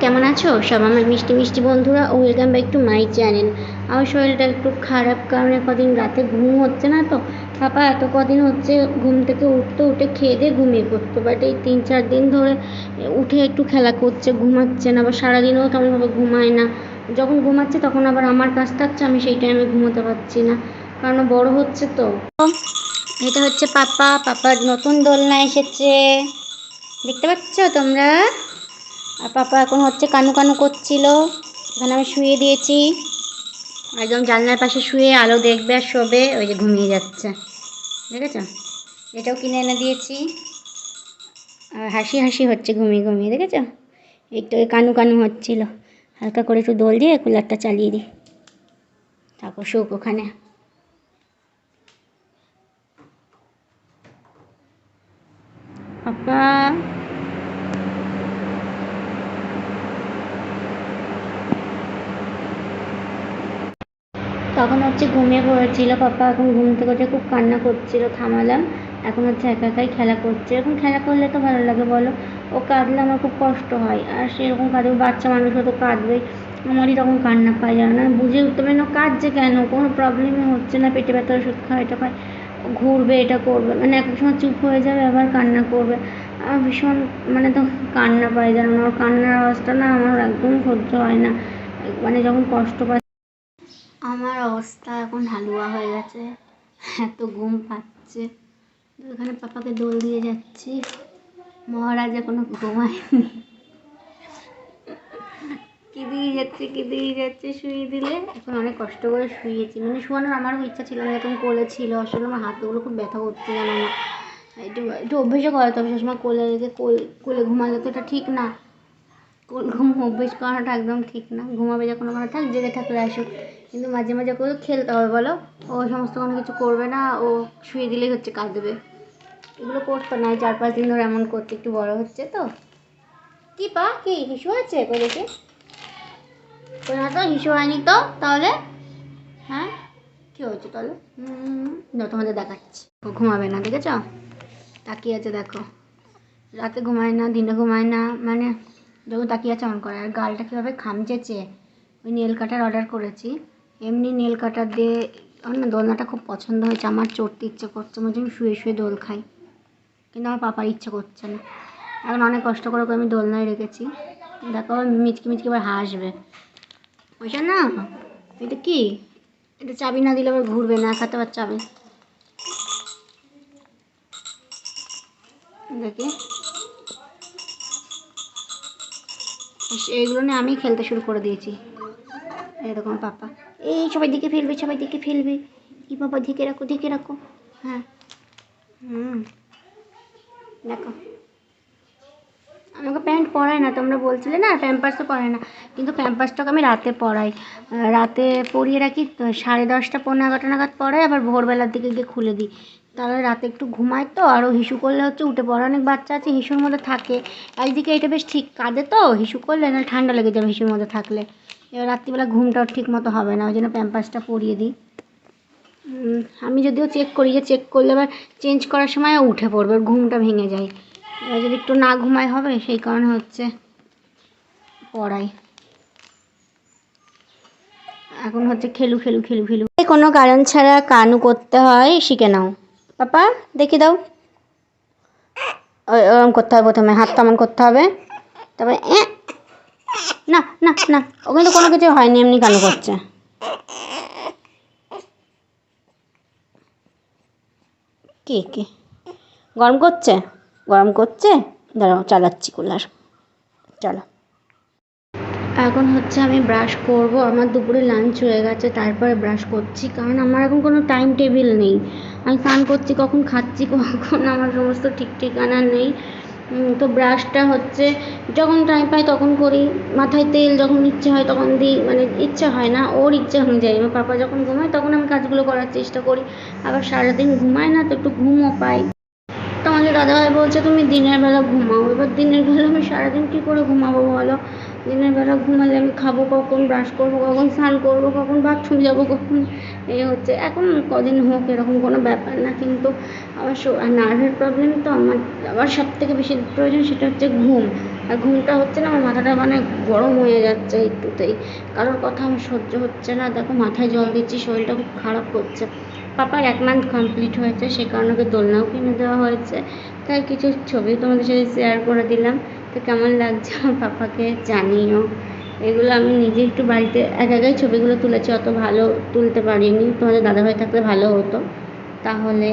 কেমন আছো? সব আমার মিষ্টি মিষ্টি বন্ধুরা, welcome back to my channel. আমার শরীরটা একটু খারাপ কারণে কদিন রাতে ঘুম হচ্ছে না তো। পাপা, এত কদিন হচ্ছে ঘুম থেকে উঠতে উঠে খেয়ে দিয়ে ঘুমিয়ে পড়তো। বাট এই তিন চার দিন ধরে উঠে একটু খেলা করছে, ঘুমাচ্ছে না। বা সারাদিনও কেমনভাবে ঘুমায় না। যখন ঘুমাচ্ছে তখন আবার আমার কাজ থাকছে, আমি সেই টাইমে ঘুমোতে পারছি না। কারণ বড় হচ্ছে তো। এটা হচ্ছে পাপা। পাপার নতুন দোলনা এসেছে। দেখতে পাচ্ছ তোমরা? আর পাপা এখন হচ্ছে কানু কানু করছিল। এখানে আমি শুয়ে দিয়েছি। একদম জানলার পাশে শুয়ে আলো দেখবে আর শোবে, ওই যে ঘুমিয়ে যাচ্ছে। দেখেছ? এটাও কিনে এনে দিয়েছি। আর হাসি হাসি হচ্ছে ঘুমিয়ে ঘুমিয়ে, দেখেছ? একটু কানু কানু হচ্ছিল। হালকা করে একটু দোল দিয়ে কুলারটা চালিয়ে দিই। তারপর শোক ওখানে। পাপা। তখন হচ্ছে ঘুমিয়ে পড়েছিল, পাপা এখন ঘুম থেকে উঠে খুব কান্না করছিল, থামালাম। এখন হচ্ছে একা একাই খেলা করছে। এখন খেলা করলে তো ভালো লাগে, বলো? ও কাঁদলে আমার খুব কষ্ট হয়। আর সেরকম কাঁদবে বাচ্চা মানুষও তো কাঁদবে আমারই তখন কান্না পায়, জানো না? বুঝে উঠতে পারি না কাঁদছে কেন? কোনো প্রবলেমই হচ্ছে না, পেটে ব্যথা ওষুধ খায় এটা খায় ঘুরবে, এটা করবে। মানে এক সময় চুপ হয়ে যাবে, আবার কান্না করবে। আমার ভীষণ মানে তো কান্না পায়, জানো না? ওর কান্নার আওয়াজটা না আমার একদম সহ্য হয় না। মানে যখন কষ্ট পায় আমার অবস্থা এখন হালুয়া হয়ে গেছে। এত ঘুম পাচ্ছে। তো এখানে পাপাকে দোল দিয়ে যাচ্ছি। মহারাজ এখনও ঘুমায়নি। কি দিয়ে যাচ্ছে কি দিয়ে যাচ্ছে শুয়ে দিলে? এখন অনেক কষ্ট করে শুয়েছি। মানে শোয়ানোর আমারও ইচ্ছা ছিল না, এরকম কোলে ছিল। আসলে আমার হাতগুলো খুব ব্যথা করছে জানো না। একটু একটু অভ্যেসও করাতে হবে। সবসময় কোলে রেখে কোল, কোলে ঘুমালে তো এটা ঠিক না। কোল ঘুম অভ্যেস করাটা একদম ঠিক না। ঘুমাবে যখন, ওখানে থাক, জেগে থাকলে আসুক। কিন্তু মাঝে মাঝে করে খেলতে হবে বলো। ও সমস্ত কোনো কিছু করবে না, ও শুয়ে দিলেই হচ্ছে কাঁদবে এগুলো করতো না চার পাঁচ দিন ধরে এমন করতে একটু বড় হচ্ছে তো। কি পা? কি, হিসু আছে? কই দেখি। না তো, হিসু হয়নি তো, তাহলে? হ্যাঁ কী হয়েছে তাহলে? দাও তোমাদের দেখাচ্ছি। ও ঘুমাবে না, দেখেছ? তাকিয়ে আছে, দেখো। রাতে ঘুমায় না, দিনে ঘুমায় না মানে যখন তাকিয়ে আছে অন করে। আর গালটা কীভাবে খামচেছে? ওই নেল কাটার অর্ডার করেছি। এমনি নেল কাটার দিয়ে, আমার না দোলনাটা খুব পছন্দ হয়েছে। আমার চড়তে ইচ্ছে করছে হচ্ছে আমি শুয়ে শুয়ে দোল খাই। কিন্তু আমার পাপার ইচ্ছে করছে না। এখন অনেক কষ্ট করে আমি দোলনায় রেখেছি। দেখো আবার মিচকি মিচকি আবার হাসবে। ওইটা না, এটা কি? এটা চাবি না দিলে আবার ঘুরবে না হাতে আবার চাবি। দেখি। এইগুলো নিয়ে আমি খেলতে শুরু করে দিয়েছি। এরকম পাপা। এই সবাই দিকে ফেলবে, সবাই দিকে ফেলবে। কি বাবা দিকে রাখো দিকে রাখো। হ্যাঁ। হুম। দেখো। আমাকে প্যান্ট পরায় না, তোমরা বলছিলে না, প্যাম্পার্সও পরায় না। কিন্তু প্যাম্পার্সটাকে আমি রাতে পরাই। রাতে পরিয়ে রাখি সাড়ে দশটা পনেরো এগারোটা নাগাদ পরাই, আবার ভোরবেলার দিকে গিয়ে খুলে দিই। তাহলে রাতে একটু ঘুমায় তো, আরও হিসু করলে হচ্ছে উঠে পড়ে অনেক বাচ্চা আছে, হিসুর মধ্যে থাকে। একদিকে এটা বেশ ঠিক কাঁদে তো, হিসু করলে না ঠান্ডা লেগে যাবে হিসুর মধ্যে থাকলে। এবার রাত্রিবেলা ঘুমটাও ঠিক মতো হবে না, ওই জন্য প্যাম্পাসটা পরিয়ে দিই। আমি যদিও চেক করি যে চেক করলে আবার চেঞ্জ করার সময় উঠে পড়বে ঘুমটা ভেঙে যায়। এবার যদি একটু না ঘুমাই হবে, সেই কারণে হচ্ছে পড়াই। এখন হচ্ছে খেলু খেলু খেলু খেলু। কোনো কারণ ছাড়া কানু করতে হয়, শিখে নাও। পাপা, দেখি দাও। ওরম করতে হবে প্রথমে, হাত তেমন করতে হবে। তারপরে না না না কোনো কিছু হয়নি, এমনি করছে। কে কে? গরম করছে? গরম করছে? দাঁড়াও, চালাচ্ছি কুলার। চলো। এখন হচ্ছে আমি ব্রাশ করব, আমার দুপুরে লাঞ্চ হয়ে গেছে, তারপরে ব্রাশ করছি, কারণ আমার এখন কোনো টাইম টেবিল নেই। আমি স্নান করছি, কখন খাচ্ছি, কখন আমার সমস্ত ঠিক ঠিকানা নেই। তো ব্রাশটা হচ্ছে যখন টাইম পাই তখন করি। মাথায় তেল যখন ইচ্ছে হয় তখন দিই মানে ইচ্ছে হয় না, ওর ইচ্ছে অনুযায়ী। আমার পাপা যখন ঘুমায় তখন আমি কাজগুলো করার চেষ্টা করি। আবার সারাদিন ঘুমায় না তো একটু ঘুমও পাই। তো আমাদের দাদাভাই বলছে, তুমি দিনের বেলা ঘুমাও। এবার দিনের বেলা আমি সারাদিন কী করে ঘুমাবো বলো? দিনের বেলা ঘুমালে আমি খাব কখন ব্রাশ করব কখন, স্নান করব কখন বাথরুম যাব কখন? এই হচ্ছে। এখন কদিন হোক এরকম কোনো ব্যাপার না, কিন্তু আমার নার্ভের প্রবলেম তো আমার আমার সব থেকে বেশি প্রয়োজন সেটা হচ্ছে ঘুম। আর ঘুমটা হচ্ছে না, আমার মাথাটা মানে গরম হয়ে যাচ্ছে একটুতেই। কারোর কথা আমার সহ্য হচ্ছে না। দেখো মাথায় জল দিচ্ছি, শরীরটা খুব খারাপ করছে। পাপার এক মান্থ কমপ্লিট হয়েছে, সে কারণে ওকে দোলনাও কিনে দেওয়া হয়েছে। তাই কিছু ছবি তোমাদের সাথে শেয়ার করে দিলাম। তো কেমন লাগছে আমার পাপাকে জানিও। এগুলো আমি নিজে একটু বাড়িতে এক একাই ছবিগুলো তুলেছি, অত ভালো তুলতে পারিনি। তোমাদের দাদাভাই থাকলে ভালো হতো। তাহলে